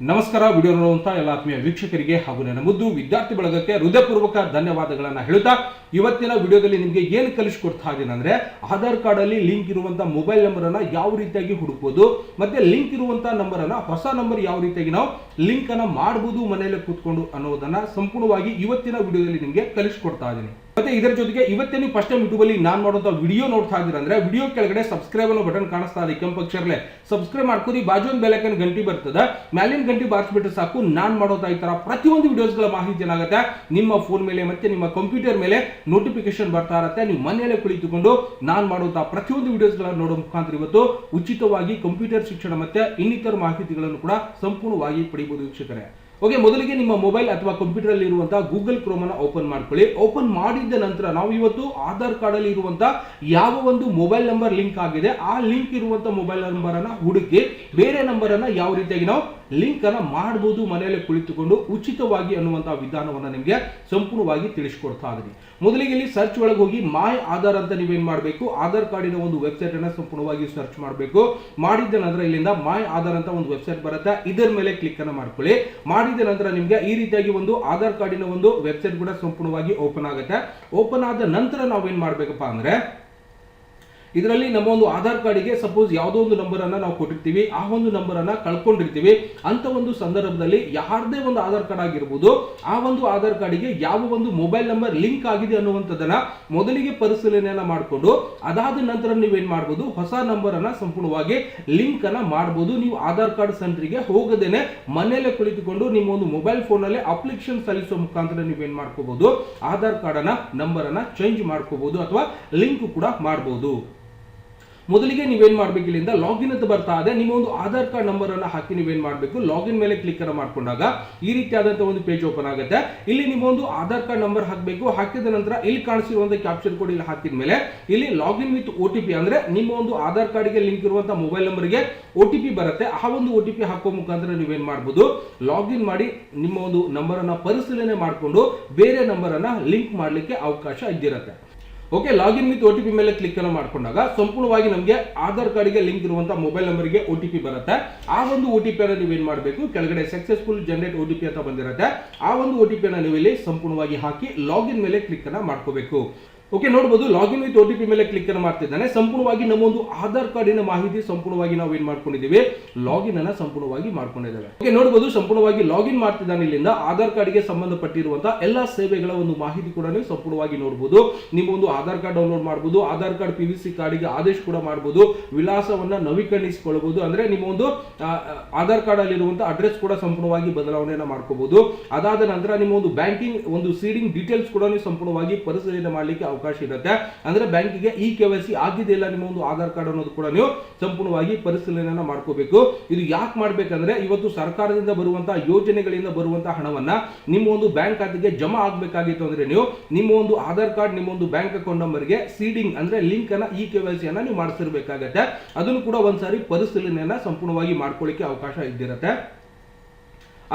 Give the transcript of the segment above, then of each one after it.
ನಮಸ್ಕಾರ, ವಿಡಿಯೋ ನೋಡುವಂತ ಎಲ್ಲ ಆತ್ಮೀಯ ವೀಕ್ಷಕರಿಗೆ ಹಾಗೂ ನನ್ನ ಮುದ್ದು ವಿದ್ಯಾರ್ಥಿ ಬಳಗಕ್ಕೆ ಹೃದಯಪೂರ್ವಕ ಧನ್ಯವಾದಗಳನ್ನು ಹೇಳುತ್ತಾ, ಇವತ್ತಿನ ವಿಡಿಯೋದಲ್ಲಿ ನಿಮಗೆ ಏನು ಕಲಿಸ್ಕೊಡ್ತಾ ಇದ್ದೀನಿ ಅಂದ್ರೆ ಆಧಾರ್ ಕಾರ್ಡ್ ಅಲ್ಲಿ ಲಿಂಕ್ ಇರುವಂಥ ಮೊಬೈಲ್ ನಂಬರನ್ನು ಯಾವ ರೀತಿಯಾಗಿ ಹುಡುಕೋದು ಮತ್ತೆ ಲಿಂಕ್ ಇರುವಂಥ ನಂಬರನ್ನು ಹೊಸ ನಂಬರ್ ಯಾವ ರೀತಿಯಾಗಿ ನಾವು ಲಿಂಕ್ ಮಾಡ್ಬೋದು ಮನೆಯಲ್ಲೇ ಕೂತ್ಕೊಂಡು ಅನ್ನೋದನ್ನು ಸಂಪೂರ್ಣವಾಗಿ ಇವತ್ತಿನ ವಿಡಿಯೋದಲ್ಲಿ ನಿಮಗೆ ಕಲಿಸ್ಕೊಡ್ತಾ ಇದ್ದೀನಿ ಮತ್ತೆ ಇದರ ಜೊತೆಗೆ ಇವತ್ತೇ ನೀವು ಫಸ್ಟ್ ಟೈಮ್ ಯೂಟ್ಯೂಬ್ ಅಲ್ಲಿ ನಾನು ಮಾಡುವಂತ ವಿಡಿಯೋ ನೋಡ್ತಾ ಇದ್ದೀರಾ ಅಂದ್ರೆ ವಿಡಿಯೋ ಕೆಳಗಡೆ ಸಬ್ಸ್ಕ್ರೈಬ್ ಅನ್ನೋ ಬಟನ್ ಕಾಣಿಸ್ತಾ ಇದೆ, ಕೆಂಪು ಸಬ್ಸ್ಕ್ರೈಬ್ ಮಾಡ್ಕೋರಿ ಬಾಜು ಒಂದು ಬೆಲಕನ್ ಗಂಟಿ ಬರ್ತದೆ. ಮ್ಯಾಲಿನ ಗಂಟಿ ಬಾರಿಸ್ಬಿಟ್ರೆ ಸಾಕು, ನಾನು ಮಾಡೋತಾ ಈ ತರ ಪ್ರತಿಯೊಂದು ವಿಡಿಯೋಸ್ಗಳ ಮಾಹಿತಿ ಏನಾಗುತ್ತೆ? ನಿಮ್ಮ ಫೋನ್ ಮೇಲೆ ಮತ್ತೆ ನಿಮ್ಮ ಕಂಪ್ಯೂಟರ್ ಮೇಲೆ ನೋಟಿಫಿಕೇಶನ್ ಬರ್ತಾ ಇರುತ್ತೆ. ನೀವು ಮನೆಯಲ್ಲೇ ಕುಳಿತುಕೊಂಡು ನಾನು ಮಾಡುವಂತಹ ಪ್ರತಿಯೊಂದು ವಿಡಿಯೋಸ್ಗಳನ್ನು ನೋಡೋ ಮುಖಾಂತರ ಇವತ್ತು ಉಚಿತವಾಗಿ ಕಂಪ್ಯೂಟರ್ ಶಿಕ್ಷಣ ಮತ್ತೆ ಇನ್ನಿತರ ಮಾಹಿತಿಗಳನ್ನು ಕೂಡ ಸಂಪೂರ್ಣವಾಗಿ ಪಡೆಯಬಹುದು ವೀಕ್ಷಕರೇ. ಓಕೆ, ಮೊದಲಿಗೆ ನಿಮ್ಮ ಮೊಬೈಲ್ ಅಥವಾ ಕಂಪ್ಯೂಟರ್ ಇರುವಂತಹ ಗೂಗಲ್ ಕ್ರೋಮ್ ಅನ್ನು ಓಪನ್ ಮಾಡ್ಕೊಳ್ಳಿ. ಓಪನ್ ಮಾಡಿದ ನಂತರ ನಾವು ಇವತ್ತು ಆಧಾರ್ ಕಾರ್ಡ್ ಅಲ್ಲಿ ಇರುವಂತಹ ಯಾವ ಒಂದು ಮೊಬೈಲ್ ನಂಬರ್ ಲಿಂಕ್ ಆಗಿದೆ, ಆ ಲಿಂಕ್ ಇರುವಂತಹ ಮೊಬೈಲ್ ನಂಬರ್ ಅನ್ನ ಹುಡುಕಿ, ಬೇರೆ ನಂಬರ್ ಅನ್ನ ಯಾವ ರೀತಿಯಾಗಿ ನಾವು ಲಿಂಕ್ ಮಾಡ್ಬೋದು ಮನೆಯಲ್ಲೇ ಕುಳಿತುಕೊಂಡು ಉಚಿತವಾಗಿ ಅನ್ನುವಂಥ ವಿಧಾನವನ್ನ ನಿಮಗೆ ಸಂಪೂರ್ಣವಾಗಿ ತಿಳಿಸ್ಕೊಡ್ತಾ ಇದ್ದೀನಿ ಮೊದಲಿಗೆ ಇಲ್ಲಿ ಸರ್ಚ್ ಒಳಗೆ ಹೋಗಿ ಮಾಯ್ ಆಧಾರ್ ಅಂತ ನೀವೇನು ಮಾಡಬೇಕು? ಆಧಾರ್ ಕಾರ್ಡಿನ ಒಂದು ವೆಬ್ಸೈಟ್ ಅನ್ನ ಸಂಪೂರ್ಣವಾಗಿ ಸರ್ಚ್ ಮಾಡಬೇಕು. ಮಾಡಿದ ನಂತರ ಇಲ್ಲಿಂದ ಮಾಯ್ ಆಧಾರ್ ಅಂತ ಒಂದು ವೆಬ್ಸೈಟ್ ಬರುತ್ತೆ. ಇದರ ಮೇಲೆ ಕ್ಲಿಕ್ ಅನ್ನ ಮಾಡ್ಕೊಳ್ಳಿ. ಮಾಡಿದ ನಂತರ ನಿಮಗೆ ಈ ರೀತಿಯಾಗಿ ಒಂದು ಆಧಾರ್ ಕಾರ್ಡಿನ ಒಂದು ವೆಬ್ಸೈಟ್ ಕೂಡ ಸಂಪೂರ್ಣವಾಗಿ ಓಪನ್ ಆಗುತ್ತೆ. ಓಪನ್ ಆದ ನಂತರ ನಾವೇನ್ ಮಾಡ್ಬೇಕಪ್ಪ ಅಂದ್ರೆ ಇದರಲ್ಲಿ ನಮ್ಮ ಒಂದು ಆಧಾರ್ ಕಾರ್ಡಿಗೆ ಸಪೋಸ್ ಯಾವುದೋ ಒಂದು ನಂಬರನ್ನು ನಾವು ಕೊಟ್ಟಿರ್ತೀವಿ, ಆ ಒಂದು ನಂಬರನ್ನು ಕಳ್ಕೊಂಡಿರ್ತೀವಿ, ಅಂತ ಒಂದು ಸಂದರ್ಭದಲ್ಲಿ ಯಾರದೇ ಒಂದು ಆಧಾರ್ ಕಾರ್ಡ್ ಆಗಿರ್ಬೋದು, ಆ ಒಂದು ಆಧಾರ್ ಕಾರ್ಡಿಗೆ ಯಾವ ಒಂದು ಮೊಬೈಲ್ ನಂಬರ್ ಲಿಂಕ್ ಆಗಿದೆ ಅನ್ನುವಂಥದ್ದನ್ನ ಮೊದಲಿಗೆ ಪರಿಶೀಲನೆಯನ್ನ ಮಾಡಿಕೊಂಡು, ಅದಾದ ನಂತರ ನೀವೇನ್ ಮಾಡ್ಬೋದು, ಹೊಸ ನಂಬರ್ ಸಂಪೂರ್ಣವಾಗಿ ಲಿಂಕ್ ಅನ್ನ ಮಾಡಬಹುದು ನೀವು ಆಧಾರ್ ಕಾರ್ಡ್ ಸೆಂಟ್ರಿಗೆ ಹೋಗದೇನೆ ಮನೆಯಲ್ಲೇ ಕುಳಿತುಕೊಂಡು ನಿಮ್ಮ ಒಂದು ಮೊಬೈಲ್ ಫೋನ್ ಅಲ್ಲಿ ಅಪ್ಲಿಕೇಶನ್ ಸಲ್ಲಿಸುವ ಮುಖಾಂತರ ನೀವೇನ್ ಮಾಡ್ಕೋಬಹುದು ಆಧಾರ್ ಕಾರ್ಡ್ ಅನ್ನ ಚೇಂಜ್ ಮಾಡ್ಕೋಬಹುದು ಅಥವಾ ಲಿಂಕ್ ಕೂಡ ಮಾಡಬಹುದು ಮೊದಲಿಗೆ ನೀವೇನ್ ಮಾಡ್ಬೇಕು ಇಲ್ಲಿಂದ? ಲಾಗಿನ್ ಅಂತ ಬರ್ತಾ ಇದೆ. ನಿಮ್ಮ ಒಂದು ಆಧಾರ್ ಕಾರ್ಡ್ ನಂಬರ್ ಅನ್ನ ಹಾಕಿ ನೀವೇನ್ ಮಾಡಬೇಕು? ಲಾಗಿನ್ ಮೇಲೆ ಕ್ಲಿಕ್ ಅನ್ನ ಮಾಡ್ಕೊಂಡಾಗ ಈ ರೀತಿಯಾದಂತಹ ಒಂದು ಪೇಜ್ ಓಪನ್ ಆಗುತ್ತೆ. ಇಲ್ಲಿ ನಿಮ್ಮ ಒಂದು ಆಧಾರ್ ಕಾರ್ಡ್ ನಂಬರ್ ಹಾಕಬೇಕು. ಹಾಕಿದ ನಂತರ ಇಲ್ಲಿ ಕಾಣಿಸಿರುವಂತಹ ಕ್ಯಾಪ್ಚರ್ ಕೋಡ್ ಇಲ್ಲಿ ಹಾಕಿದ ಮೇಲೆ ಇಲ್ಲಿ login with O T P ಅಂದ್ರೆ ನಿಮ್ಮ ಒಂದು ಆಧಾರ್ ಕಾರ್ಡ್ಗೆ ಲಿಂಕ್ ಇರುವಂತಹ ಮೊಬೈಲ್ ನಂಬರ್ಗೆ ಒ ಟಿ ಪಿ ಬರುತ್ತೆ. ಆ ಒಂದು ಒ ಟಿ ಪಿ ಹಾಕೋ ಮುಖಾಂತರ ನೀವೇನ್ ಮಾಡ್ಬೋದು? ಲಾಗಿನ್ ಮಾಡಿ ನಿಮ್ಮ ಒಂದು ನಂಬರ್ ಅನ್ನ ಪರಿಶೀಲನೆ ಮಾಡಿಕೊಂಡು ಬೇರೆ ನಂಬರ್ ಅನ್ನ ಲಿಂಕ್ ಮಾಡಲಿಕ್ಕೆ ಅವಕಾಶ ಇದ್ದಿರುತ್ತೆ. Okay login with O T P ಮೇಲೆ ಕ್ಲಿಕ್ ಅನ್ನು ಮಾಡ್ಕೊಂಡಾಗ ಸಂಪೂರ್ಣವಾಗಿ ನಮಗೆ ಆಧಾರ್ ಕಾರ್ಡ್ಗೆ ಲಿಂಕ್ ಇರುವಂತಹ ಮೊಬೈಲ್ ನಂಬರ್ಗೆ ಒ ಟಿ ಪಿ ಬರುತ್ತೆ. ಆ ಒಂದು ಒ ಟಿ ಪಿ ಅನ್ನು ನೀವೇನ್ ಮಾಡಬೇಕು? ಕೆಳಗಡೆ successful generate O T P ಅಂತ ಬಂದಿರುತ್ತೆ. ಆ ಒಂದು ಒ ಟಿ ಪಿ ಅನ್ನು ನೀವು ಇಲ್ಲಿ ಸಂಪೂರ್ಣವಾಗಿ ಹಾಕಿ ಲಾಗಿನ್ ಮೇಲೆ ಕ್ಲಿಕ್ ಅನ್ನು ಮಾಡ್ಕೋಬೇಕು. ಓಕೆ ನೋಡಬಹುದು login with O T P ಮೇಲೆ ಕ್ಲಿಕ್ ಅನ್ನು ಮಾಡ್ತಿದ್ದಾನೆ. ಸಂಪೂರ್ಣವಾಗಿ ನಮ್ಮ ಒಂದು ಆಧಾರ್ ಕಾರ್ಡಿನ ಮಾಹಿತಿ ಸಂಪೂರ್ಣವಾಗಿ ನಾವು ಏನ್ ಮಾಡ್ಕೊಂಡಿದ್ದೀವಿ? ಲಾಗಿನ್ ಅನ್ನ ಸಂಪೂರ್ಣವಾಗಿ ಮಾಡ್ಕೊಂಡಿದ್ದೇವೆ. ಓಕೆ ನೋಡಬಹುದು ಸಂಪೂರ್ಣವಾಗಿ ಲಾಗಿನ್ ಮಾಡ್ತಿದ್ದಾನೆ ಇಲ್ಲಿಂದ. ಆಧಾರ್ ಕಾರ್ಡ್ಗೆ ಸಂಬಂಧಪಟ್ಟಿರುವಂತಹ ಎಲ್ಲಾ ಸೇವೆಗಳ ಒಂದು ಮಾಹಿತಿ ಕೂಡ ನೀವು ಸಂಪೂರ್ಣವಾಗಿ ನೋಡಬಹುದು ನಿಮ್ಮ ಒಂದು ಆಧಾರ್ ಕಾರ್ಡ್ ಡೌನ್ಲೋಡ್ ಮಾಡಬಹುದು Aadhaar card P V C ಕಾರ್ಡಿಗೆ ಆದೇಶ ಕೂಡ ಮಾಡಬಹುದು ವಿಳಾಸವನ್ನ ನವೀಕರಣಿಸಿಕೊಳ್ಳಬಹುದು. ಅಂದ್ರೆ ನಿಮ್ಮ ಒಂದು ಆಧಾರ್ ಕಾರ್ಡ್ ಅಲ್ಲಿರುವಂತಹ ಅಡ್ರೆಸ್ ಕೂಡ ಸಂಪೂರ್ಣವಾಗಿ ಬದಲಾವಣೆಯನ್ನ ಮಾಡ್ಕೋಬಹುದು. ಅದಾದ ನಂತರ ನಿಮ್ಮ ಒಂದು ಬ್ಯಾಂಕಿಂಗ್ ಒಂದು ಸೀಡಿಂಗ್ ಡೀಟೇಲ್ಸ್ ಕೂಡ ನೀವು ಸಂಪೂರ್ಣವಾಗಿ ಪರಿಶೀಲನೆ ಮಾಡಲಿಕ್ಕೆ ಅವಕಾಶ ಇರುತ್ತೆ. ಅಂದ್ರೆ ಬ್ಯಾಂಕಿಗೆ ಇ ಕೆ ವೈ ಸಿ ಆಗಿದೆ ಇಲ್ಲ ನಿಮ್ಮ ಒಂದು ಆಧಾರ್ ಕಾರ್ಡ್ ಅನ್ನೋದು ಕೂಡ ನೀವು ಸಂಪೂರ್ಣವಾಗಿ ಪರಿಶೀಲನೆಯನ್ನು ಮಾಡ್ಕೋಬೇಕು. ಇದು ಯಾಕೆ ಮಾಡ್ಬೇಕಂದ್ರೆ ಇವತ್ತು ಸರ್ಕಾರದಿಂದ ಬರುವಂತಹ ಯೋಜನೆಗಳಿಂದ ಬರುವಂತಹ ಹಣವನ್ನ ನಿಮ್ಮ ಒಂದು ಬ್ಯಾಂಕ್ ಖಾತೆಗೆ ಜಮಾ ಆಗ್ಬೇಕಾಗಿತ್ತು ಅಂದ್ರೆ ನೀವು ನಿಮ್ಮ ಒಂದು ಆಧಾರ್ ಕಾರ್ಡ್, ನಿಮ್ಮ ಒಂದು ಬ್ಯಾಂಕ್ ಅಕೌಂಟ್ ನಂಬರ್ಗೆ ಸೀಡಿಂಗ್ ಅಂದ್ರೆ ಲಿಂಕ್ ಅನ್ನ ಇ ಕೆ ವೈ ಸಿ ಅನ್ನ ನೀವು ಮಾಡಿಸಿರ್ಬೇಕಾಗತ್ತೆ. ಅದನ್ನು ಕೂಡ ಒಂದ್ಸಾರಿ ಪರಿಶೀಲನೆಯನ್ನ ಸಂಪೂರ್ಣವಾಗಿ ಮಾಡ್ಕೊಳ್ಳಿಕ್ಕೆ ಅವಕಾಶ ಇದ್ದಿರುತ್ತೆ.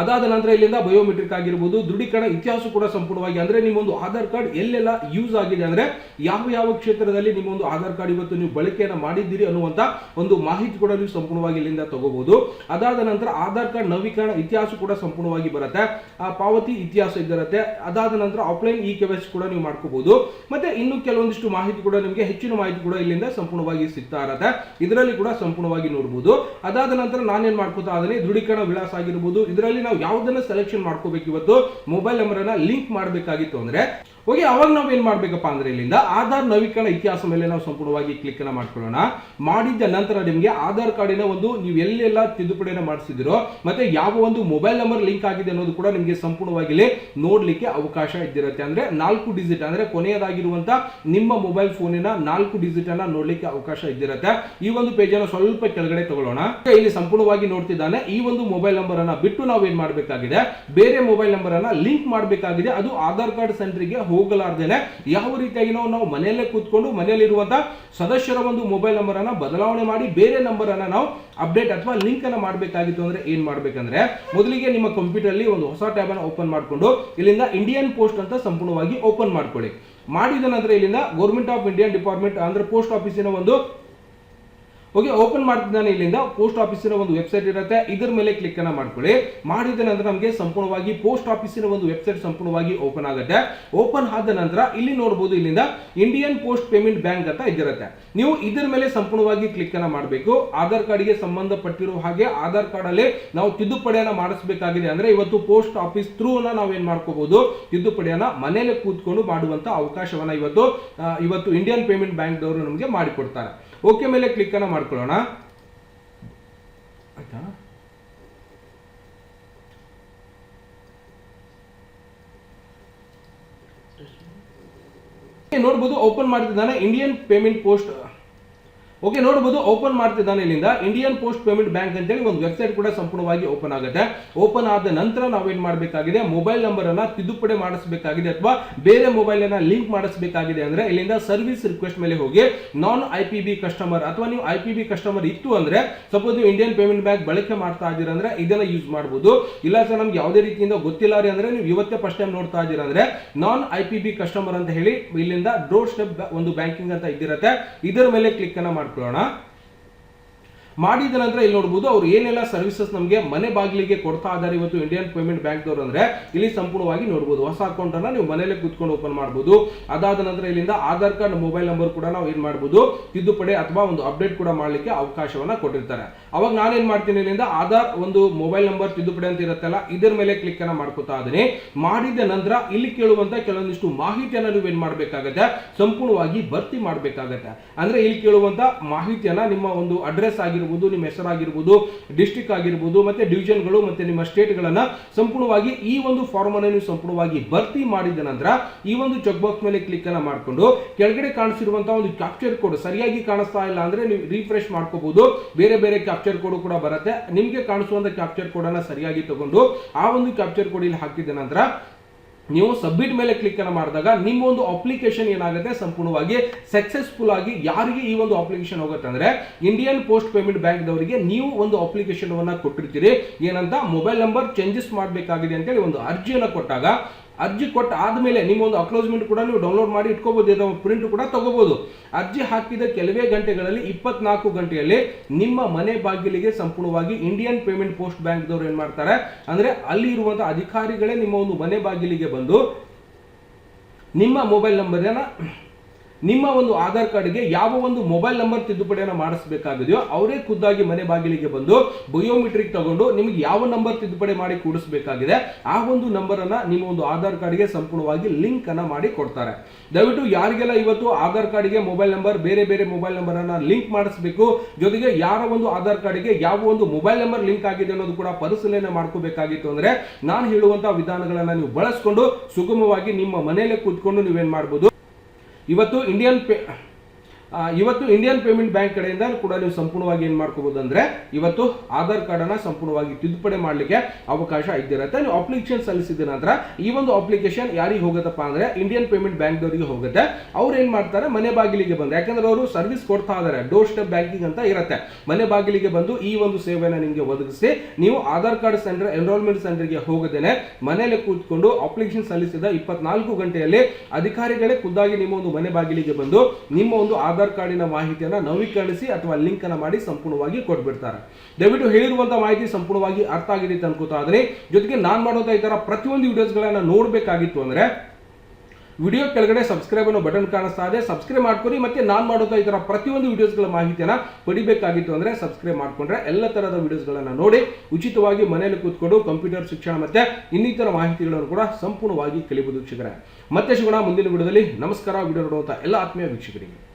ಅದಾದ ನಂತರ ಇಲ್ಲಿಂದ ಬಯೋಮೆಟ್ರಿಕ್ ಆಗಿರ್ಬೋದು, ದೃಢೀಕರಣ ಇತಿಹಾಸ ಕೂಡ ಸಂಪೂರ್ಣವಾಗಿ ಅಂದ್ರೆ ನಿಮ್ಮ ಒಂದು ಆಧಾರ್ ಕಾರ್ಡ್ ಎಲ್ಲೆಲ್ಲ ಯೂಸ್ ಆಗಿದೆ ಅಂದ್ರೆ ಯಾವ ಯಾವ ಕ್ಷೇತ್ರದಲ್ಲಿ ನಿಮ್ಮ ಒಂದು ಆಧಾರ್ ಕಾರ್ಡ್ ಇವತ್ತು ನೀವು ಬಳಕೆಯನ್ನು ಮಾಡಿದ್ದೀರಿ ಅನ್ನುವಂತ ಒಂದು ಮಾಹಿತಿ ಕೂಡ ನೀವು ಸಂಪೂರ್ಣವಾಗಿ ಇಲ್ಲಿಂದ ತಗೋಬಹುದು. ಅದಾದ ನಂತರ ಆಧಾರ್ ಕಾರ್ಡ್ ನವೀಕರಣ ಇತಿಹಾಸ ಕೂಡ ಸಂಪೂರ್ಣವಾಗಿ ಬರುತ್ತೆ. ಆ ಪಾವತಿ ಇತಿಹಾಸ ಇದ್ದಿರುತ್ತೆ. ಅದಾದ ನಂತರ ಆಫ್ಲೈನ್ ಇ ಕೆ ಕೂಡ ನೀವು ಮಾಡ್ಕೋಬಹುದು. ಮತ್ತೆ ಇನ್ನು ಕೆಲವೊಂದಿಷ್ಟು ಮಾಹಿತಿ ಕೂಡ ನಿಮಗೆ ಹೆಚ್ಚಿನ ಮಾಹಿತಿ ಕೂಡ ಇಲ್ಲಿಂದ ಸಂಪೂರ್ಣವಾಗಿ ಸಿಗ್ತಾ ಇರತ್ತೆ. ಇದರಲ್ಲಿ ಕೂಡ ಸಂಪೂರ್ಣವಾಗಿ ನೋಡಬಹುದು ಅದಾದ ನಂತರ ನಾನೇನ್ ಮಾಡ್ಕೋತಾ ಅದನ್ನೇ ದೃಢೀಕರಣ ವಿಳಾಸ ಆಗಿರ್ಬೋದು. ಇದರಲ್ಲಿ ನಾವು ಯಾವುದನ್ನ ಸೆಲೆಕ್ಷನ್ ಮಾಡ್ಕೋಬೇಕು ಇವತ್ತು ಮೊಬೈಲ್ ನಂಬರ್ ಅನ್ನ ಲಿಂಕ್ ಮಾಡಬೇಕಾಗಿತ್ತು ಅಂದ್ರೆ ಓಕೆ ಅವಾಗ ನಾವು ಏನ್ ಮಾಡ್ಬೇಕಪ್ಪ ಅಂದ್ರೆ ಇಲ್ಲಿಂದ ಆಧಾರ್ ನವೀಕರಣ ಇತಿಹಾಸ ಮೇಲೆ ನಾವು ಸಂಪೂರ್ಣವಾಗಿ ಕ್ಲಿಕ್ ಅನ್ನ ಮಾಡ್ಕೊಳ್ಳೋಣ. ಮಾಡಿದ ನಂತರ ನಿಮಗೆ ಆಧಾರ್ ಕಾರ್ಡಿನ ಒಂದು ನೀವು ಎಲ್ಲೆಲ್ಲ ತಿದ್ದುಪಡಿಯನ್ನು ಮಾಡಿಸಿದಿರೋ, ಮತ್ತೆ ಯಾವ ಒಂದು ಮೊಬೈಲ್ ನಂಬರ್ ಲಿಂಕ್ ಆಗಿದೆ ಅನ್ನೋದು ಕೂಡ ನಿಮಗೆ ಸಂಪೂರ್ಣವಾಗಿ ನೋಡ್ಲಿಕ್ಕೆ ಅವಕಾಶ ಇದ್ದಿರುತ್ತೆ. ಅಂದ್ರೆ ನಾಲ್ಕು ಡಿಜಿಟ್ ಅಂದ್ರೆ ಕೊನೆಯದಾಗಿರುವಂತ ನಿಮ್ಮ ಮೊಬೈಲ್ ಫೋನಿನ ನಾಲ್ಕು ಡಿಜಿಟ್ ಅನ್ನ ನೋಡ್ಲಿಕ್ಕೆ ಅವಕಾಶ ಇದ್ದಿರುತ್ತೆ. ಈ ಒಂದು ಪೇಜ್ ಅನ್ನು ಸ್ವಲ್ಪ ಕೆಳಗಡೆ ತಗೊಳ್ಳೋಣ. ಇಲ್ಲಿ ಸಂಪೂರ್ಣವಾಗಿ ನೋಡ್ತಿದ್ದಾನೆ, ಈ ಒಂದು ಮೊಬೈಲ್ ನಂಬರ್ ಅನ್ನ ಬಿಟ್ಟು ನಾವು ಏನ್ ಮಾಡಬೇಕಾಗಿದೆ. ಬೇರೆ ಮೊಬೈಲ್ ನಂಬರ್ ಅನ್ನ ಲಿಂಕ್ ಮಾಡಬೇಕಾಗಿದೆ. ಅದು ಆಧಾರ್ ಕಾರ್ಡ್ ಸೆಂಟರ್ಗೆ ಹೋಗಲಾರ್ದೇನೆ ಯಾವ ರೀತಿಯಾಗಿ ನಾವು ನಾವು ಮನೆಯಲ್ಲೇ ಕೂತ್ಕೊಂಡು ಮನೆಯಲ್ಲಿರುವಂತಹ ಸದಸ್ಯರ ಒಂದು ಮೊಬೈಲ್ ನಂಬರ್ ಅನ್ನ ಬದಲಾವಣೆ ಮಾಡಿ ಬೇರೆ ನಂಬರ್ ಅನ್ನ ನಾವು ಅಪ್ಡೇಟ್ ಅಥವಾ ಲಿಂಕ್ ಅನ್ನ ಮಾಡಬೇಕಾಗಿತ್ತು ಅಂದ್ರೆ ಏನ್ ಮಾಡ್ಬೇಕಂದ್ರೆ ಮೊದಲಿಗೆ ನಿಮ್ಮ ಕಂಪ್ಯೂಟರ್ ಅಲ್ಲಿ ಒಂದು ಹೊಸ ಟ್ಯಾಬ್ ಅನ್ನ ಓಪನ್ ಮಾಡ್ಕೊಂಡು ಇಲ್ಲಿಂದ ಇಂಡಿಯನ್ ಪೋಸ್ಟ್ ಅಂತ ಸಂಪೂರ್ಣವಾಗಿ ಓಪನ್ ಮಾಡ್ಕೊಳ್ಳಿ. ಮಾಡಿದ ನಂತರ ಇಲ್ಲಿಂದ ಗೌರ್ಮೆಂಟ್ ಆಫ್ ಇಂಡಿಯನ್ ಡಿಪಾರ್ಟ್ಮೆಂಟ್ ಅಂದ್ರೆ ಪೋಸ್ಟ್ ಆಫೀಸಿನ ಒಂದು ಓಕೆ ಓಪನ್ ಮಾಡ್ತಿದ್ದಾನೆ ಇಲ್ಲಿಂದ. ಪೋಸ್ಟ್ ಆಫೀಸಿನ ಒಂದು ವೆಬ್ಸೈಟ್ ಇರುತ್ತೆ. ಇದರ ಮೇಲೆ ಕ್ಲಿಕ್ ಅನ್ನ ಮಾಡ್ಕೊಳ್ಳಿ. ಮಾಡಿದ ನಂತರ ನಮಗೆ ಸಂಪೂರ್ಣವಾಗಿ ಪೋಸ್ಟ್ ಆಫೀಸಿನ ಒಂದು ವೆಬ್ಸೈಟ್ ಸಂಪೂರ್ಣವಾಗಿ ಓಪನ್ ಆಗುತ್ತೆ. ಓಪನ್ ಆದ ನಂತರ ಇಲ್ಲಿ ನೋಡಬಹುದು ಇಲ್ಲಿಂದ ಇಂಡಿಯನ್ ಪೋಸ್ಟ್ ಪೇಮೆಂಟ್ ಬ್ಯಾಂಕ್ ಅಂತ ಇದಿರುತ್ತೆ. ನೀವು ಇದರ ಮೇಲೆ ಸಂಪೂರ್ಣವಾಗಿ ಕ್ಲಿಕ್ ಅನ್ನ ಮಾಡಬೇಕು. ಆಧಾರ್ ಕಾರ್ಡ್ಗೆ ಸಂಬಂಧಪಟ್ಟಿರುವ ಹಾಗೆ ಆಧಾರ್ ಕಾರ್ಡ್ ಅಲ್ಲಿ ನಾವು ತಿದ್ದುಪಡಿಯನ್ನ ಮಾಡಿಸಬೇಕಾಗಿದೆ ಅಂದ್ರೆ ಇವತ್ತು ಪೋಸ್ಟ್ ಆಫೀಸ್ ಥ್ರೂ ನಾವು ಏನ್ ಮಾಡ್ಕೋಬಹುದು ತಿದ್ದುಪಡಿಯನ್ನ ಮನೇಲೆ ಕೂತ್ಕೊಂಡು ಮಾಡುವಂತ ಅವಕಾಶವನ್ನ ಇವತ್ತು ಇವತ್ತು ಇಂಡಿಯನ್ ಪೇಮೆಂಟ್ ಬ್ಯಾಂಕ್ ದವರು ನಮಗೆ ಮಾಡಿಕೊಡ್ತಾರೆ. ಓಕೆ ಮೇಲೆ ಕ್ಲಿಕ್ ಅನ್ನ ಮಾಡ್ಕೊಳ್ಳೋಣ. ಆಯ್ತಾ? ನೋಡ್ಬೋದು ಓಪನ್ ಮಾಡ್ತಿದ್ದಾನೆ ಇಂಡಿಯನ್ ಪೇಮೆಂಟ್ ಪೋಸ್ಟ್ ಓಕೆ ನೋಡಬಹುದು ಓಪನ್ ಮಾಡ್ತಿದ್ದಾನೆ ಇಲ್ಲಿಂದ. ಇಂಡಿಯನ್ ಪೋಸ್ಟ್ ಪೇಮೆಂಟ್ ಬ್ಯಾಂಕ್ ಅಂತೇಳಿ ಒಂದು ವೆಬ್ಸೈಟ್ ಕೂಡ ಸಂಪೂರ್ಣವಾಗಿ ಓಪನ್ ಆಗುತ್ತೆ. ಓಪನ್ ಆದ ನಂತರ ನಾವೇನ್ ಮಾಡಬೇಕಾಗಿದೆ? ಮೊಬೈಲ್ ನಂಬರ್ ಅನ್ನ ತಿದ್ದುಪಡಿ ಮಾಡಿಸಬೇಕಾಗಿದೆ ಅಥವಾ ಬೇರೆ ಮೊಬೈಲ್ ಅನ್ನ ಲಿಂಕ್ ಮಾಡಿಸಬೇಕಾಗಿದೆ ಅಂದ್ರೆ ಇಲ್ಲಿಂದ ಸರ್ವಿಸ್ ರಿಕ್ವೆಸ್ಟ್ ಮೇಲೆ ಹೋಗಿ non I P B customer ಅಥವಾ ನೀವು ಐ ಪಿ ಬಿ ಕಸ್ಟಮರ್ ಇತ್ತು ಅಂದ್ರೆ ಸಪೋಸ್ ನೀವು ಇಂಡಿಯನ್ ಪೇಮೆಂಟ್ ಬ್ಯಾಂಕ್ ಬಳಕೆ ಮಾಡ್ತಾ ಇದ್ದೀರಾ ಅಂದ್ರೆ ಇದನ್ನ ಯೂಸ್ ಮಾಡಬಹುದು ಇಲ್ಲ ಸರ್, ನಮ್ಗೆ ಯಾವುದೇ ರೀತಿಯಿಂದ ಗೊತ್ತಿಲ್ಲ ರೀ ಅಂದ್ರೆ ನೀವು ಇವತ್ತೇ ಫಸ್ಟ್ ಟೈಮ್ ನೋಡ್ತಾ ಇದೀರ ಅಂದ್ರೆ non I P B customer ಅಂತ ಹೇಳಿ ಇಲ್ಲಿಂದ ಡೋರ್ ಸ್ಟೆಪ್ ಒಂದು ಬ್ಯಾಂಕಿಂಗ್ ಅಂತ ಇದ್ದಿರತ್ತೆ. ಇದರ ಮೇಲೆ ಕ್ಲಿಕ್ ಅನ್ನ ಮಾಡ್ಕೊಳ್ಳೋಣ. ಮಾಡಿದ ನಂತರ ಇಲ್ಲಿ ನೋಡಬಹುದು ಅವ್ರು ಏನೆಲ್ಲ ಸರ್ವಿಸಸ್ ನಮಗೆ ಮನೆ ಬಾಗಿಲಿಗೆ ಕೊಡ್ತಾ ಇದ್ದಾರೆ ಇವತ್ತು ಇಂಡಿಯನ್ ಪೇಮೆಂಟ್ ಬ್ಯಾಂಕ್ ದವರು ಅಂದ್ರೆ, ಇಲ್ಲಿ ಸಂಪೂರ್ಣವಾಗಿ ನೋಡಬಹುದು ಹೊಸ ಅಕೌಂಟ್ ಅನ್ನ ನೀವು ಮನೇಲೆ ಕೂತ್ಕೊಂಡು ಓಪನ್ ಮಾಡಬಹುದು ಅದಾದ ನಂತರ ಇಲ್ಲಿಂದ ಆಧಾರ್ ಕಾರ್ಡ್ ಮೊಬೈಲ್ ನಂಬರ್ ಕೂಡ ನಾವು ಏನ್ ಮಾಡಬಹುದು ತಿದ್ದುಪಡಿ ಅಥವಾ ಒಂದು ಅಪ್ಡೇಟ್ ಕೂಡ ಮಾಡಲಿಕ್ಕೆ ಅವಕಾಶವನ್ನ ಕೊಟ್ಟಿರ್ತಾರೆ. ಅವಾಗ ನಾನೇನ್ ಮಾಡ್ತೀನಿ ಇಲ್ಲಿಂದ, ಆಧಾರ್ ಒಂದು ಮೊಬೈಲ್ ನಂಬರ್ ತಿದ್ದುಪಡಿ ಅಂತ ಇರುತ್ತಲ್ಲ, ಇದರ ಮೇಲೆ ಕ್ಲಿಕ್ ಅನ್ನ ಮಾಡ್ಕೊತಾ ಇದೀನಿ ಮಾಡಿದ ನಂತರ ಇಲ್ಲಿ ಕೇಳುವಂತ ಕೆಲವೊಂದಿಷ್ಟು ಮಾಹಿತಿಯನ್ನ ನೀವು ಏನ್ ಮಾಡ್ಬೇಕಾಗತ್ತೆ, ಸಂಪೂರ್ಣವಾಗಿ ಭರ್ತಿ ಮಾಡಬೇಕಾಗತ್ತೆ. ಅಂದ್ರೆ ಇಲ್ಲಿ ಕೇಳುವಂತ ಮಾಹಿತಿಯನ್ನ ನಿಮ್ಮ ಒಂದು ಅಡ್ರೆಸ್ ಆಗಿರ್ಬೋದು, ನಿಮ್ಮ ಹೆಸರಾಗಿರ್ಬೋದು ಡಿಸ್ಟಿಕ್ ಆಗಿರ್ಬೋದು, ಮತ್ತೆ ಡಿವಿಷನ್ಗಳು ಮತ್ತೆ ನಿಮ್ಮ ಸ್ಟೇಟ್ಗಳನ್ನು ಸಂಪೂರ್ಣವಾಗಿ ಈ ಒಂದು ಫಾರ್ಮ್ ಅನ್ನು ನೀವು ಸಂಪೂರ್ಣವಾಗಿ ಭರ್ತಿ ಮಾಡಿದ ನಂತರ ಈ ಒಂದು ಚೆಕ್ ಬಾಕ್ಸ್ ಮೇಲೆ ಕ್ಲಿಕ್ ಅನ್ನ ಮಾಡ್ಕೊಂಡು ಕೆಳಗಡೆ ಕಾಣಿಸಿರುವಂತಹ ಒಂದು ಕ್ಯಾಪ್ಚರ್ ಕೋಡ್ ಸರಿಯಾಗಿ ಕಾಣಿಸ್ತಾ ಇಲ್ಲ ಅಂದ್ರೆ ನೀವು ರಿಫ್ರೆಶ್ ಮಾಡ್ಕೋಬಹುದು ಬೇರೆ ಬೇರೆ ಕ್ಯಾಪ್ಚರ್ ಕೋಡ್ ಕೂಡ ಬರುತ್ತೆ. ನಿಮಗೆ ಕಾಣಿಸುವಂತ ಕ್ಯಾಪ್ಚರ್ ಕೋಡ್ ಸರಿಯಾಗಿ ತಗೊಂಡು ಆ ಒಂದು ಕ್ಯಾಪ್ಚರ್ ಕೋಡ್ ಇಲ್ಲಿ ಹಾಕಿದ ನಂತರ ನೀವು ಸಬ್ಮಿಟ್ ಮೇಲೆ ಕ್ಲಿಕ್ ಅನ್ನು ಮಾಡಿದಾಗ ನಿಮ್ಮ ಒಂದು ಅಪ್ಲಿಕೇಶನ್ ಏನಾಗುತ್ತೆ? ಸಂಪೂರ್ಣವಾಗಿ ಸಕ್ಸಸ್ಫುಲ್ ಆಗಿ ಯಾರಿಗೆ ಈ ಒಂದು ಅಪ್ಲಿಕೇಶನ್ ಹೋಗುತ್ತೆ ಅಂದ್ರೆ ಇಂಡಿಯನ್ ಪೋಸ್ಟ್ ಪೇಮೆಂಟ್ ಬ್ಯಾಂಕ್ ದವರಿಗೆ ನೀವು ಒಂದು ಅಪ್ಲಿಕೇಶನ್ ಕೊಟ್ಟಿರ್ತೀರಿ. ಏನಂತ? ಮೊಬೈಲ್ ನಂಬರ್ ಚೇಂಜಸ್ ಮಾಡಬೇಕಾಗಿದೆ ಅಂತೇಳಿ ಒಂದು ಅರ್ಜಿಯನ್ನು ಕೊಟ್ಟಾಗ ಅರ್ಜಿ ಕೊಟ್ಟ ಆದಮೇಲೆ ನಿಮ್ಮ ಒಂದು ಅಕ್ಲೋಸ್ಮೆಂಟ್ ಕೂಡ ನೀವು ಡೌನ್ಲೋಡ್ ಮಾಡಿ ಇಟ್ಕೋಬಹುದು ಪ್ರಿಂಟ್ ಕೂಡ ತಗೋಬೋದು. ಅರ್ಜಿ ಹಾಕಿದ ಕೆಲವೇ ಗಂಟೆಗಳಲ್ಲಿ ಇಪ್ಪತ್ನಾಲ್ಕು ಗಂಟೆಯಲ್ಲಿ ನಿಮ್ಮ ಮನೆ ಬಾಗಿಲಿಗೆ ಸಂಪೂರ್ಣವಾಗಿ ಇಂಡಿಯನ್ ಪೇಮೆಂಟ್ ಪೋಸ್ಟ್ ಬ್ಯಾಂಕ್ ದವರು ಏನ್ ಮಾಡ್ತಾರೆ? ಅಂದ್ರೆ ಅಲ್ಲಿ ಇರುವಂಥ ಅಧಿಕಾರಿಗಳೇ ನಿಮ್ಮ ಒಂದು ಮನೆ ಬಾಗಿಲಿಗೆ ಬಂದು ನಿಮ್ಮ ಮೊಬೈಲ್ ನಂಬರನ್ನ ನಿಮ್ಮ ಒಂದು ಆಧಾರ್ ಕಾರ್ಡ್ಗೆ ಯಾವ ಒಂದು ಮೊಬೈಲ್ ನಂಬರ್ ತಿದ್ದುಪಡಿಯನ್ನು ಮಾಡಿಸಬೇಕಾಗಿದೆಯೋ ಅವರೇ ಖುದ್ದಾಗಿ ಮನೆ ಬಾಗಿಲಿಗೆ ಬಂದು ಬಯೋಮೆಟ್ರಿಕ್ ತಗೊಂಡು ನಿಮಗೆ ಯಾವ ನಂಬರ್ ತಿದ್ದುಪಡಿ ಮಾಡಿ ಕೂಡಿಸಬೇಕಾಗಿದೆ, ಆ ಒಂದು ನಂಬರ್ ಅನ್ನ ನಿಮ್ಮ ಒಂದು ಆಧಾರ್ ಕಾರ್ಡ್ಗೆ ಸಂಪೂರ್ಣವಾಗಿ ಲಿಂಕ್ ಅನ್ನ ಮಾಡಿ ಕೊಡ್ತಾರೆ. ದಯವಿಟ್ಟು ಯಾರಿಗೆಲ್ಲ ಇವತ್ತು ಆಧಾರ್ ಕಾರ್ಡ್ಗೆ ಮೊಬೈಲ್ ನಂಬರ್, ಬೇರೆ ಬೇರೆ ಮೊಬೈಲ್ ನಂಬರ್ ಅನ್ನ ಲಿಂಕ್ ಮಾಡಿಸಬೇಕು, ಜೊತೆಗೆ ಯಾರ ಒಂದು ಆಧಾರ್ ಕಾರ್ಡ್ಗೆ ಯಾವ ಒಂದು ಮೊಬೈಲ್ ನಂಬರ್ ಲಿಂಕ್ ಆಗಿದೆ ಅನ್ನೋದು ಕೂಡ ಪರಿಶೀಲನೆ ಮಾಡ್ಕೋಬೇಕಾಗಿತ್ತು ಅಂದ್ರೆ ನಾನು ಹೇಳುವಂತಹ ವಿಧಾನಗಳನ್ನ ನೀವು ಬಳಸ್ಕೊಂಡು ಸುಗಮವಾಗಿ ನಿಮ್ಮ ಮನೆಯಲ್ಲೇ ಕೂತ್ಕೊಂಡು ನೀವೇನ್ ಮಾಡ್ಬೋದು ಇವತ್ತು ಇಂಡಿಯನ್ ಪೇ ಇವತ್ತು ಇಂಡಿಯನ್ ಪೇಮೆಂಟ್ ಬ್ಯಾಂಕ್ ಕಡೆಯಿಂದ ಕೂಡ ನೀವು ಸಂಪೂರ್ಣವಾಗಿ ಏನ್ ಮಾಡ್ಕೋಬಹುದು ಅಂದ್ರೆ ಇವತ್ತು ಆಧಾರ್ ಕಾರ್ಡ್ ಅನ್ನ ಸಂಪೂರ್ಣವಾಗಿ ತಿದ್ದುಪಡಿ ಮಾಡಲಿಕ್ಕೆ ಅವಕಾಶ ಇದ್ದಿರುತ್ತೆ. ನೀವು ಅಪ್ಲಿಕೇಶನ್ ಸಲ್ಲಿಸಿದ ನಂತರ ಈ ಒಂದು ಅಪ್ಲಿಕೇಶನ್ ಯಾರಿಗೆ ಹೋಗುತ್ತಪ್ಪ ಅಂದ್ರೆ ಇಂಡಿಯನ್ ಪೇಮೆಂಟ್ ಬ್ಯಾಂಕ್ ದವರಿಗೆ ಹೋಗುತ್ತೆ. ಅವ್ರು ಏನ್ ಮಾಡ್ತಾರೆ? ಮನೆ ಬಾಗಿಲಿಗೆ ಬಂದು ಯಾಕಂದ್ರೆ ಅವರು ಸರ್ವಿಸ್ ಕೊಡ್ತಾ ಇದಾರೆ ಡೋರ್ ಸ್ಟೆಪ್ ಬ್ಯಾಂಕಿಂಗ್ ಅಂತ ಇರುತ್ತೆ. ಮನೆ ಬಾಗಿಲಿಗೆ ಬಂದು ಈ ಒಂದು ಸೇವೆಯನ್ನು ನಿಮಗೆ ಒದಗಿಸಿ, ನೀವು ಆಧಾರ್ ಕಾರ್ಡ್ ಸೆಂಟರ್ ಎನ್ರೋಲ್ಮೆಂಟ್ ಸೆಂಟರ್ಗೆ ಹೋಗದೇನೆ ಮನೆಯಲ್ಲೇ ಕೂತ್ಕೊಂಡು ಅಪ್ಲಿಕೇಶನ್ ಸಲ್ಲಿಸಿದ ಇಪ್ಪತ್ನಾಲ್ಕು ಗಂಟೆಯಲ್ಲಿ ಅಧಿಕಾರಿಗಳೇ ಖುದ್ದಾಗಿ ನಿಮ್ಮ ಒಂದು ಮನೆ ಬಾಗಿಲಿಗೆ ಬಂದು, ನಿಮ್ಮ ಒಂದು ಆಧಾರ್ ಕಾರ್ಡಿನ ಮಾಹಿತಿಯನ್ನ ನವೀಕರಿಸಿ ಅಥವಾ ಲಿಂಕ್ ಅನ್ನ ಮಾಡಿ ಸಂಪೂರ್ಣವಾಗಿ ಕೊಟ್ಬಿಡ್ತಾರೆ. ದಯವಿಟ್ಟು ಹೇಳಿರುವಂಥ ಮಾಹಿತಿ ಸಂಪೂರ್ಣವಾಗಿ ಅರ್ಥ ಆಗಿದೆ ಅಂತ ಜೊತೆಗೆ ನಾನ್ ಮಾಡೋತಾ ಈ ತರ ಪ್ರತಿಯೊಂದು ವಿಡಿಯೋಸ್ಗಳನ್ನ ನೋಡ್ಬೇಕಾಗಿತ್ತು ಅಂದ್ರೆ ವಿಡಿಯೋ ಕೆಳಗಡೆ ಸಬ್ಸ್ಕ್ರೈಬ್ ಅನ್ನೋ ಬಟನ್ ಕಾಣಿಸ್ತಾ ಇದೆ. ಸಬ್ಸ್ಕ್ರೈಬ್ ಮಾಡ್ಕೊಳ್ಳಿ ಮತ್ತೆ ನಾನು ಮಾಡುತ್ತಾ ಈ ತರ ಪ್ರತಿಯೊಂದು ವಿಡಿಯೋಸ್ಗಳ ಮಾಹಿತಿಯನ್ನ ಪಡಿಬೇಕಾಗಿತ್ತು ಅಂದ್ರೆ ಸಬ್ಸ್ಕ್ರೈಬ್ ಮಾಡ್ಕೊಂಡ್ರೆ ಎಲ್ಲ ತರಹದ ವಿಡಿಯೋಸ್ಗಳನ್ನ ನೋಡಿ, ಉಚಿತವಾಗಿ ಮನೆಯಲ್ಲಿ ಕೂತ್ಕೊಂಡು ಕಂಪ್ಯೂಟರ್ ಶಿಕ್ಷಣ ಮತ್ತೆ ಇನ್ನಿತರ ಮಾಹಿತಿಗಳನ್ನು ಕೂಡ ಸಂಪೂರ್ಣವಾಗಿ ಕಲಿಬಹುದು ವೀಕ್ಷಕರೇ. ಮತ್ತೆ ಸಿಗೋಣ ಮುಂದಿನ ವಿಡಿಯೋದಲ್ಲಿ ನಮಸ್ಕಾರ. ವಿಡಿಯೋ ನೋಡುವಂಥ ಎಲ್ಲ ಆತ್ಮೀಯ ವೀಕ್ಷಕರಿಗೆ.